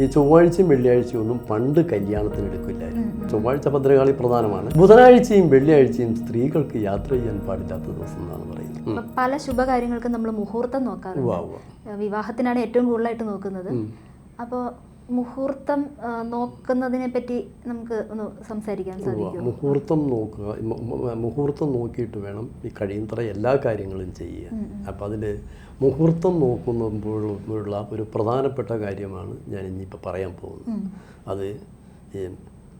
ഈ ചൊവ്വാഴ്ചയും വെള്ളിയാഴ്ചയും ഒന്നും പണ്ട് കല്യാണത്തിന് എടുക്കില്ലായിരുന്നു ചൊവ്വാഴ്ച ഭദ്രകാളി പ്രധാനമാണ്. ബുധനാഴ്ചയും വെള്ളിയാഴ്ചയും സ്ത്രീകൾക്ക് യാത്ര ചെയ്യാൻ പാടില്ലാത്ത ദിവസം എന്നാണ് പറയുന്നത്. പല ശുഭകാര്യങ്ങൾക്കും നമ്മൾ മുഹൂർത്തം നോക്കാറുണ്ട്. വിവാഹത്തിനാണ് ഏറ്റവും കൂടുതലായിട്ട് നോക്കുന്നത്. അപ്പോൾ മുഹൂർത്തം നോക്കുന്നതിനെ പറ്റി നമുക്ക് ഒന്ന് സംസാരിക്കാൻ. സാധിക്കും മുഹൂർത്തം നോക്കുക. മുഹൂർത്തം നോക്കിയിട്ട് വേണം ഈ കഴിയുന്നത്ര എല്ലാ കാര്യങ്ങളും ചെയ്യുക. അപ്പം അതിൽ മുഹൂർത്തം നോക്കുമ്പോഴുള്ള ഒരു പ്രധാനപ്പെട്ട കാര്യമാണ് ഞാൻ ഇനിയിപ്പോൾ പറയാൻ പോകുന്നത്. അത്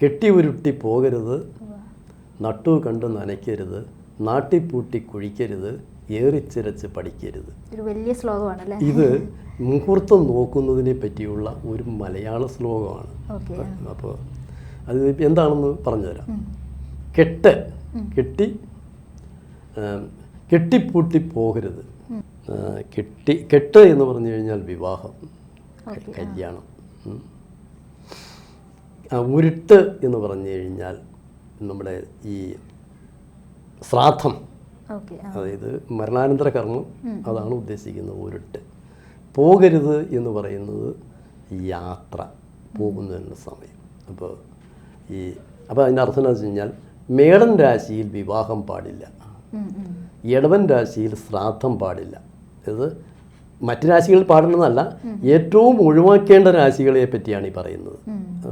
കെട്ടി ഉരുട്ടി പോകരുത് നട്ടു കണ്ട് നനയ്ക്കരുത് നാട്ടിപ്പൂട്ടി കുഴിക്കരുത് ഏറിച്ചിരച്ച് പഠിക്കരുത്. ഒരു വലിയ ശ്ലോകമാണല്ലേ? ഇത് മുഹൂർത്തം നോക്കുന്നതിനെ പറ്റിയുള്ള ഒരു മലയാള ശ്ലോകമാണ്. അപ്പോൾ അത് എന്താണെന്ന് പറഞ്ഞുതരാം. കെട്ട് കെട്ടി കെട്ടിപ്പൂട്ടി പോകരുത്. കെട്ടി കെട്ട് എന്ന് പറഞ്ഞു കഴിഞ്ഞാൽ വിവാഹം കല്യാണം. ഉരുട്ട് എന്ന് പറഞ്ഞു കഴിഞ്ഞാൽ നമ്മുടെ ഈ ശ്രാദ്ധം അതായത് മരണാനന്തര കർമ്മം അതാണ് ഉദ്ദേശിക്കുന്നത് ഉരുട്ട് പോകരുത് എന്ന് പറയുന്നത് യാത്ര പോകുന്നതിനുള്ള സമയം. അപ്പോൾ ഈ അപ്പോൾ അതിന്റെ അർത്ഥം എന്താ വെച്ച് കഴിഞ്ഞാൽ മേടൻ രാശിയിൽ വിവാഹം പാടില്ല. ഇടവൻ രാശിയിൽ ശ്രാദ്ധം പാടില്ല. ഇത് മറ്റ് രാശികൾ പാടണമെന്നല്ല ഏറ്റവും ഒഴിവാക്കേണ്ട രാശികളെ പറ്റിയാണ് ഈ പറയുന്നത്.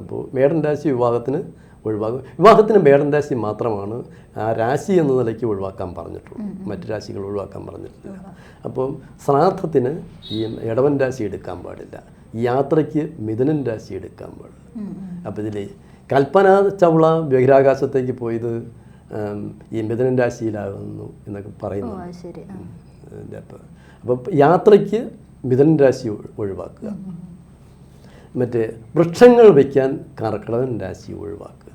അപ്പോൾ മേടൻ രാശി വിവാഹത്തിന് ഒഴിവാക്കും. വിവാഹത്തിന് മേടൻ രാശി മാത്രമാണ് ആ രാശി എന്ന നിലയ്ക്ക് ഒഴിവാക്കാൻ പറഞ്ഞിട്ടുള്ളൂ. മറ്റ് രാശികൾ ഒഴിവാക്കാൻ പറഞ്ഞിട്ടില്ല. അപ്പം ശ്രാദ്ധത്തിന് ഈ ഇടവൻ രാശി എടുക്കാൻ പാടില്ല. യാത്രയ്ക്ക് മിഥുനൻ രാശി എടുക്കാൻ പാടില്ല. അപ്പോൾ ഇതിൽ കൽപ്പന ചവള ബഹിരാകാശത്തേക്ക് പോയത് ഈ മിഥുനൻ രാശിയിലാകുന്നു എന്നൊക്കെ പറയുന്നു. അപ്പം യാത്രയ്ക്ക് മിഥുനൻ രാശി ഒഴി- ഒഴിവാക്കുക. മറ്റേ വൃക്ഷങ്ങൾ വയ്ക്കാൻ കർക്കിടകൻ രാശി ഒഴിവാക്കുക.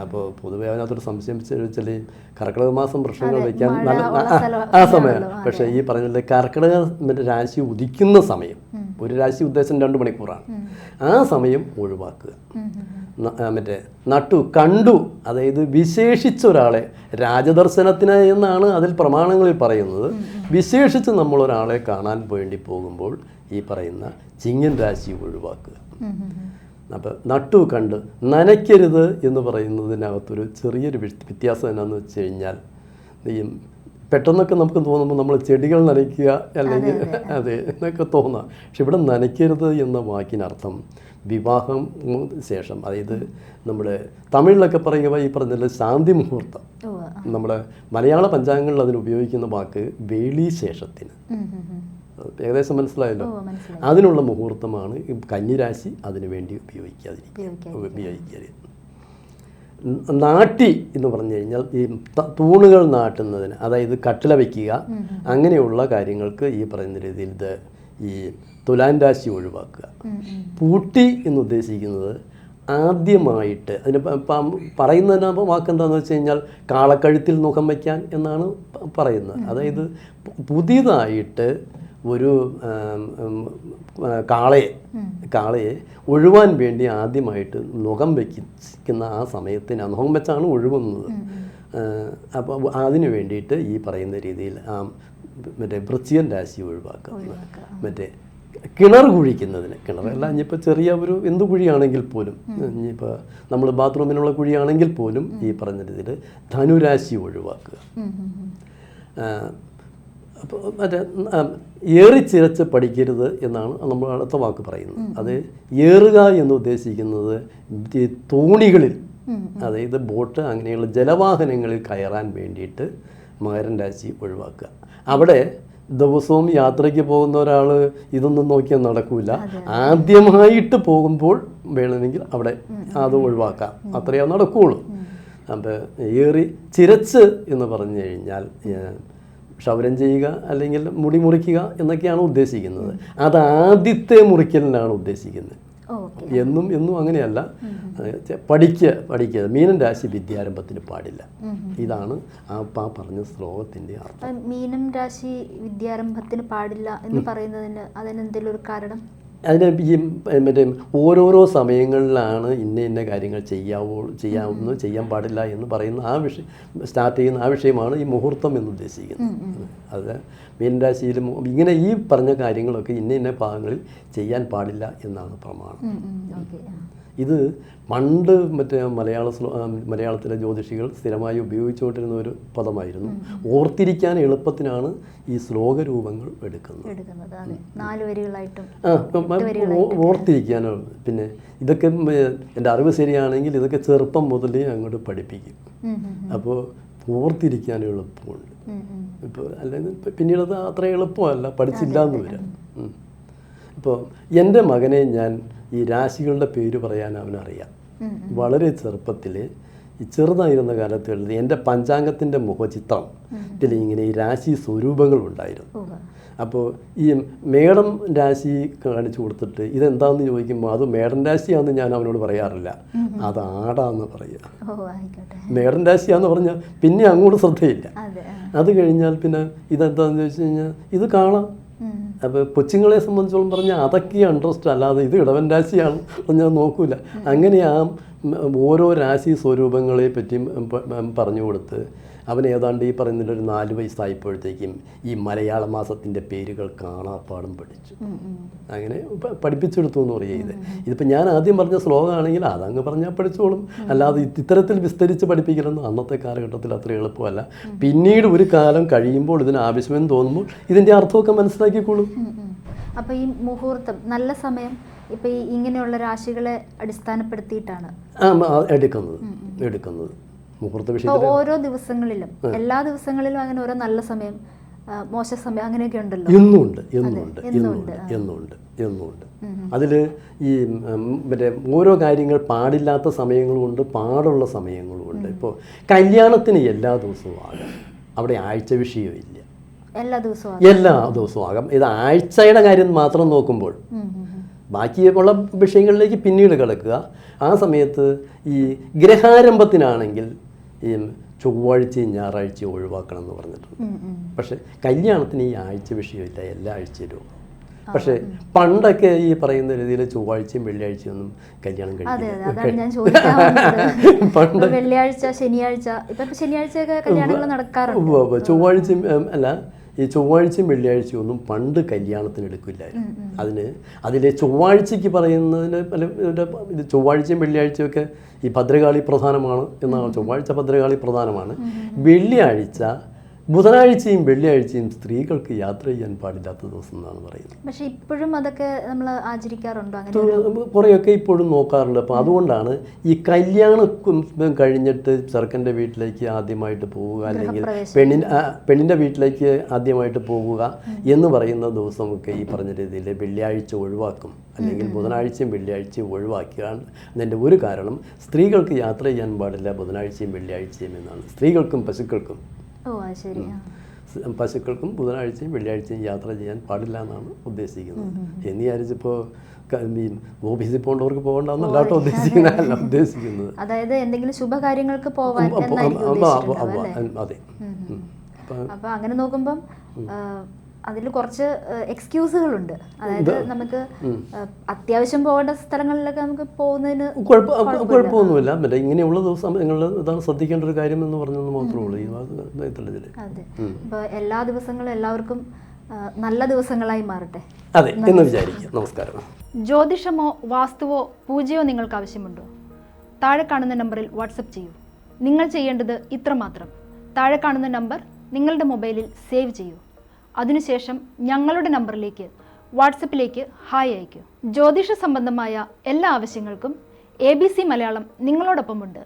അപ്പോൾ പൊതുവെ അതിനകത്തൊരു സംശയം വെച്ചാൽ കർക്കിടക മാസം പ്രശ്നങ്ങൾ വയ്ക്കാൻ നല്ല ആ, സമയമാണ് പക്ഷേ ഈ പറഞ്ഞ കർക്കിടക മറ്റേ രാശി ഉദിക്കുന്ന സമയം ഒരു രാശി ഉദ്ദേശം രണ്ട് മണിക്കൂറാണ്. ആ സമയം ഒഴിവാക്കുക. മറ്റേ നട്ടു കണ്ടു അതായത് വിശേഷിച്ച ഒരാളെ രാജദർശനത്തിന് എന്നാണ് അതിൽ പ്രമാണങ്ങളിൽ പറയുന്നത്. വിശേഷിച്ച് നമ്മൾ ഒരാളെ കാണാൻ വേണ്ടി പോകുമ്പോൾ ഈ പറയുന്ന ചിങ്ങൻ രാശി ഒഴിവാക്കുക. ഉം, ഉം, ഉം. അപ്പം നട്ടു കണ്ട് നനയ്ക്കരുത് എന്ന് പറയുന്നതിനകത്തൊരു ചെറിയൊരു വ്യ- വ്യത്യാസം എന്നാന്ന് വെച്ച് കഴിഞ്ഞാൽ ഈ പെട്ടെന്നൊക്കെ നമുക്ക് തോന്നുമ്പോൾ നമ്മൾ ചെടികൾ നനയ്ക്കുക അല്ലെങ്കിൽ അതെ എന്നൊക്കെ തോന്നാം. പക്ഷെ ഇവിടെ നനയ്ക്കരുത് എന്ന വാക്കിനർത്ഥം വിവാഹം ശേഷം. അതായത് നമ്മുടെ തമിഴിലൊക്കെ പറയുക ഈ പറഞ്ഞില്ല ശാന്തി മുഹൂർത്തം. നമ്മുടെ മലയാള പഞ്ചാംഗങ്ങളിൽ അതിന് ഉപയോഗിക്കുന്ന വാക്ക് വേളി ശേഷത്തിന്. ഏകദേശം മനസ്സിലായല്ലോ. അതിനുള്ള മുഹൂർത്തമാണ് ഈ കന്നിരാശി അതിനു വേണ്ടി ഉപയോഗിക്കാതിരിക്കുക. ഉപയോഗിക്കരുത് നാട്ടി എന്ന് പറഞ്ഞു കഴിഞ്ഞാൽ ഈ തൂണുകൾ നാട്ടുന്നതിന് അതായത് കട്ടില വയ്ക്കുക അങ്ങനെയുള്ള കാര്യങ്ങൾക്ക് ഈ പറയുന്ന രീതിയിൽ ഇത് ഈ തുലാൻ രാശി ഒഴിവാക്കുക. പൂട്ടി എന്ന് ഉദ്ദേശിക്കുന്നത് ആദ്യമായിട്ട് അതിന് പറയുന്നതിന് വാക്ക് എന്താണെന്ന് വെച്ച് കഴിഞ്ഞാൽ കാളക്കഴുത്തിൽ മുഖം വയ്ക്കാൻ എന്നാണ് പറയുന്നത്. അതായത് പുതിയതായിട്ട് ഒരു കാളയെ കാളയെ ഒഴുവാൻ വേണ്ടി ആദ്യമായിട്ട് നുഖം വയ്ക്കുന്ന ആ സമയത്തിന് നുഖം വെച്ചാണ് ഒഴുകുന്നത്. അപ്പോൾ അതിന് വേണ്ടിയിട്ട് ഈ പറയുന്ന രീതിയിൽ ആ മറ്റേ വൃശ്ചികൻ രാശി ഒഴിവാക്കുക. മറ്റേ കിണർ കുഴിക്കുന്നതിന് കിണറല്ല ഇനിയിപ്പോൾ ചെറിയ ഒരു എന്ത് കുഴിയാണെങ്കിൽ പോലും ഇനിയിപ്പോൾ നമ്മൾ ബാത്റൂമിനുള്ള കുഴിയാണെങ്കിൽ പോലും ഈ പറഞ്ഞ രീതിയിൽ ധനുരാശി ഒഴിവാക്കുക. അപ്പോൾ മറ്റേ ഏറിച്ചിരച്ച് പഠിക്കരുത് എന്നാണ് നമ്മൾ അടുത്ത വാക്ക് പറയുന്നത്. അത് ഏറുക എന്ന് ഉദ്ദേശിക്കുന്നത് തോണികളിൽ അതായത് ബോട്ട് അങ്ങനെയുള്ള ജലവാഹനങ്ങളിൽ കയറാൻ വേണ്ടിയിട്ട് മകരൻ രാശി ഒഴിവാക്കുക. അവിടെ ദിവസവും യാത്രയ്ക്ക് പോകുന്ന ഒരാൾ ഇതൊന്നും നോക്കിയാൽ നടക്കൂല. ആദ്യമായിട്ട് പോകുമ്പോൾ വേണമെങ്കിൽ അവിടെ അത് ഒഴിവാക്കാം. അത്രയേ നടക്കുകയുള്ളൂ അപ്പോൾ ഏറി ചിരച്ച് എന്ന് പറഞ്ഞു കഴിഞ്ഞാൽ ക്ഷൗരം ചെയ്യുക അല്ലെങ്കിൽ മുടി മുറിക്കുക എന്നൊക്കെയാണ് ഉദ്ദേശിക്കുന്നത്. അത് ആദ്യത്തെ മുറിക്കലിനാണ് ഉദ്ദേശിക്കുന്നത്. എന്നും എന്നും അങ്ങനെയല്ല. പഠിക്ക പഠിക്കുക പഠിക്കുക. മീനൻ രാശി വിദ്യാരംഭത്തിന് പാടില്ല. ഇതാണ് ആ പാ പറഞ്ഞ ശ്ലോകത്തിന്റെ അർത്ഥം. മീനം രാശി വിദ്യാരംഭത്തിന് പാടില്ല എന്ന് പറയുന്നതിന് അതിന് എന്തെങ്കിലും ഒരു കാരണം? അതിന് ഈ മറ്റേ ഓരോരോ സമയങ്ങളിലാണ് ഇന്ന ഇന്ന കാര്യങ്ങൾ ചെയ്യാവോ ചെയ്യാവുന്നു ചെയ്യാൻ പാടില്ല എന്ന് പറയുന്ന ആ വിഷയം സ്റ്റാർട്ട് ചെയ്യുന്ന ആ വിഷയമാണ് ഈ മുഹൂർത്തം എന്ന് ഉദ്ദേശിക്കുന്നത്. അത് മീനരാശിയിലും ഇങ്ങനെ ഈ പറഞ്ഞ കാര്യങ്ങളൊക്കെ ഇന്ന ഇന്ന ഭാഗങ്ങളിൽ ചെയ്യാൻ പാടില്ല എന്നാണ് പ്രമാണം. ഇത് പണ്ട് മറ്റേ മലയാള മലയാളത്തിലെ ജ്യോതിഷികൾ സ്ഥിരമായി ഉപയോഗിച്ചുകൊണ്ടിരുന്ന ഒരു പദമായിരുന്നു. ഓർത്തിരിക്കാൻ എളുപ്പത്തിനാണ് ഈ ശ്ലോക രൂപങ്ങൾ എടുക്കുന്നത്. ഓർത്തിരിക്കാൻ നാല് വരികളായിട്ടും ആ ഇപ്പം ഓ- ഓർത്തിരിക്കാനോ പിന്നെ ഇതൊക്കെ എന്റെ അറിവ് ശരിയാണെങ്കിൽ ഇതൊക്കെ ചെറുപ്പം മുതലേ അങ്ങോട്ട് പഠിപ്പിക്കും. അപ്പോൾ ഓർത്തിരിക്കാൻ എളുപ്പമുണ്ട്. ഇപ്പോൾ അല്ലെങ്കിൽ പിന്നീടത് പിന്നീട് അത് അത്ര എളുപ്പമല്ല പഠിച്ചില്ല എന്ന് വരാം. ഇപ്പോൾ എന്റെ മകനെ ഞാൻ ഈ രാശികളുടെ പേര് പറയാൻ അവനറിയാം. വളരെ ചെറുപ്പത്തിൽ ഈ ചെറുതായിരുന്ന കാലത്ത് എഴുതി എന്റെ പഞ്ചാംഗത്തിന്റെ മുഖചിത്രം ഇതിൽ ഇങ്ങനെ ഈ രാശി സ്വരൂപങ്ങൾ ഉണ്ടായിരുന്നു. അപ്പോൾ ഈ മേടം രാശി കാണിച്ചു കൊടുത്തിട്ട് ഇതെന്താന്ന് ചോദിക്കുമ്പോൾ അത് മേടൻ രാശിയാണെന്ന് ഞാൻ അവനോട് പറയാറില്ല. അത് ആടാന്ന് പറയുക. മേടൻ രാശിയാന്ന് പറഞ്ഞാൽ പിന്നെ അങ്ങോട്ട് ശ്രദ്ധയില്ല. അതെ കഴിഞ്ഞാൽ പിന്നെ ഇതെന്താന്ന് ചോദിച്ചു കഴിഞ്ഞാൽ ഇത് കാണാം. അപ്പോൾ കൊച്ചുങ്ങളെ സംബന്ധിച്ചോളം പറഞ്ഞാൽ അതൊക്കെ ഇൻട്രസ്റ്റ് അല്ലാതെ ഇത് ഇടവൻ രാശിയാണ് ഞാൻ നോക്കൂല. അങ്ങനെ ആ ഓരോ രാശി സ്വരൂപങ്ങളെ പറ്റിയും പറഞ്ഞു കൊടുത്ത് അവൻ ഏതാണ്ട് ഈ പറയുന്നതിൽ ഒരു നാല് വയസ്സായപ്പോഴത്തേക്കും ഈ മലയാള മാസത്തിന്റെ പേരുകൾ കാണാപ്പാടും പഠിച്ചു. അങ്ങനെ പഠിപ്പിച്ചെടുത്തു എന്ന് പറയുക ഇത്. ഇതിപ്പോൾ ഞാൻ ആദ്യം പറഞ്ഞ ശ്ലോകമാണെങ്കിൽ അതങ്ങ് പറഞ്ഞാൽ പഠിച്ചോളും. അല്ലാതെ ഇത് ഇത്തരത്തിൽ വിസ്തരിച്ച് പഠിപ്പിക്കലൊന്നും അന്നത്തെ കാലഘട്ടത്തിൽ അത്ര എളുപ്പമല്ല. പിന്നീട് ഒരു കാലം കഴിയുമ്പോൾ ഇതിന് ആവശ്യമെന്ന് തോന്നുമ്പോൾ ഇതിന്റെ അർത്ഥമൊക്കെ മനസ്സിലാക്കിക്കോളും. അപ്പോൾ ഈ മുഹൂർത്തം നല്ല സമയം ഇപ്പൊ ഈ ഇങ്ങനെയുള്ള രാശികളെ അടിസ്ഥാനപ്പെടുത്തിയിട്ടാണ്? ആ, എടുക്കുന്നത്. എടുക്കുന്നത്. മുഹൂർത്ത വിഷയത്തിൽ ഓരോ ദിവസങ്ങളിലും എല്ലാ ദിവസങ്ങളിലും അങ്ങനെ ഓരോ നല്ല സമയം മോശ സമയം അങ്ങനെയൊക്കെ ഉണ്ടല്ലോ? എന്നുണ്ട് എന്നുണ്ട് എന്നുണ്ട് എന്നുണ്ട് എന്നുണ്ട് അതിൽ ഈ മറ്റേ ഓരോ കാര്യങ്ങൾ പാടില്ലാത്ത സമയങ്ങളുമുണ്ട് പാടുള്ള സമയങ്ങളുമുണ്ട് ഇപ്പോൾ കല്യാണത്തിന് എല്ലാ ദിവസവും ആകാം. അവിടെ ആഴ്ച വിഷയമില്ല എല്ലാ ദിവസവും എല്ലാ ദിവസവും ആകാം. ഇത് ആഴ്ചയുടെ കാര്യം മാത്രം നോക്കുമ്പോൾ. ബാക്കിയുള്ള വിഷയങ്ങളിലേക്ക് പിന്നീട് കിടക്കുക. ആ സമയത്ത് ഈ ഗ്രഹാരംഭത്തിനാണെങ്കിൽ ഈ ചൊവ്വാഴ്ചയും ഞായറാഴ്ചയും ഒഴിവാക്കണം എന്ന് പറഞ്ഞിട്ടുണ്ട്. പക്ഷേ. കല്യാണത്തിന് ഈ ആഴ്ച വിഷയമില്ല എല്ലാ ആഴ്ചയിലും. പക്ഷേ പണ്ടൊക്കെ ഈ പറയുന്ന രീതിയിൽ ചൊവ്വാഴ്ചയും വെള്ളിയാഴ്ചയും ഒന്നും കല്യാണം ചോദിക്കാൻ പണ്ട് വെള്ളിയാഴ്ച ശനിയാഴ്ച. ചൊവ്വാഴ്ചയും അല്ല ഈ ചൊവ്വാഴ്ചയും വെള്ളിയാഴ്ചയും ഒന്നും പണ്ട് കല്യാണത്തിന് എടുക്കില്ലായിരുന്നു. അതിന് അതിലെ ചൊവ്വാഴ്ചയ്ക്ക് പറയുന്നതിന് പല ഇത് ചൊവ്വാഴ്ചയും വെള്ളിയാഴ്ചയും ഒക്കെ ഈ ഭദ്രകാളി പ്രധാനമാണ് എന്നാണ് ചൊവ്വാഴ്ച ഭദ്രകാളി പ്രധാനമാണ്. വെള്ളിയാഴ്ച ബുധനാഴ്ചയും വെള്ളിയാഴ്ചയും സ്ത്രീകൾക്ക് യാത്ര ചെയ്യാൻ പാടില്ലാത്ത ദിവസം എന്നാണ് പറയുന്നത്. പക്ഷെ ഇപ്പോഴും അതൊക്കെ നമ്മൾ ആചരിക്കാറുണ്ടോ? കുറേയൊക്കെ ഇപ്പോഴും നോക്കാറുണ്ട്. അപ്പോൾ അതുകൊണ്ടാണ് ഈ കല്യാണം കഴിഞ്ഞിട്ട് ചെറുക്കന്റെ വീട്ടിലേക്ക് ആദ്യമായിട്ട് പോവുക അല്ലെങ്കിൽ പെണ്ണിൻ പെണ്ണിന്റെ വീട്ടിലേക്ക് ആദ്യമായിട്ട് പോവുക എന്ന് പറയുന്ന ദിവസമൊക്കെ ഈ പറഞ്ഞ രീതിയിൽ വെള്ളിയാഴ്ച ഒഴിവാക്കും. അല്ലെങ്കിൽ ബുധനാഴ്ചയും വെള്ളിയാഴ്ചയും ഒഴിവാക്കിയാണ് അതിന്റെ ഒരു കാരണം സ്ത്രീകൾക്ക് യാത്ര ചെയ്യാൻ പാടില്ല ബുധനാഴ്ചയും വെള്ളിയാഴ്ചയും എന്നാണ്. സ്ത്രീകൾക്കും പശുക്കൾക്കും ഓ അത് ശരി ആ. പശുക്കൾക്കും ബുധനാഴ്ചയും വെള്ളിയാഴ്ചയും യാത്ര ചെയ്യാൻ പാടില്ല എന്നാണ് ഉദ്ദേശിക്കുന്നത് എന്ന് വിചാരിച്ചപ്പോൾ ഈ ഓഫീസിൽ പോകേണ്ടവർക്ക് പോകണ്ടെന്നല്ല കേട്ടോ ഉദ്ദേശിക്കുന്നത് അല്ല ഉദ്ദേശിക്കുന്നത് അതായത് എന്തെങ്കിലും ശുഭകാര്യങ്ങൾക്ക് പോവാൻ അതെ അപ്പൊ അങ്ങനെ നോക്കുമ്പം അതിൽ കുറച്ച് എക്സ്ക്യൂസുകളുണ്ട് അതായത് നമുക്ക് അത്യാവശ്യം പോകേണ്ട സ്ഥലങ്ങളിലൊക്കെ നമുക്ക് പോകുന്നതിന് കുഴപ്പമൊന്നുമില്ല. മറ്റേ ഇങ്ങനെയുള്ള ദിവസങ്ങളിൽ ഇതാണ് ശ്രദ്ധിക്കേണ്ട ഒരു കാര്യം എന്ന് പറഞ്ഞെന്ന് മാത്രമേ ഉള്ളൂ. അതെ. അപ്പൊ എല്ലാ ദിവസങ്ങളും എല്ലാവർക്കും നല്ല ദിവസങ്ങളായി മാറട്ടെ. അതെ എന്ന് വിചാരിക്കുക നമസ്കാരം. ജ്യോതിഷമോ വാസ്തുവോ പൂജയോ നിങ്ങൾക്ക് ആവശ്യമുണ്ടോ? താഴെ കാണുന്ന നമ്പറിൽ വാട്സപ്പ് ചെയ്യൂ. നിങ്ങൾ ചെയ്യേണ്ടത് ഇത്രമാത്രം. താഴെ കാണുന്ന നമ്പർ നിങ്ങളുടെ മൊബൈലിൽ സേവ് ചെയ്യൂ. അതിനുശേഷം ഞങ്ങളുടെ നമ്പറിലേക്ക് വാട്സപ്പിലേക്ക് ഹായ് അയയ്ക്കൂ. ജ്യോതിഷ സംബന്ധമായ എല്ലാ ആവശ്യങ്ങൾക്കും എ ബി സി മലയാളം നിങ്ങളോടൊപ്പമുണ്ട്.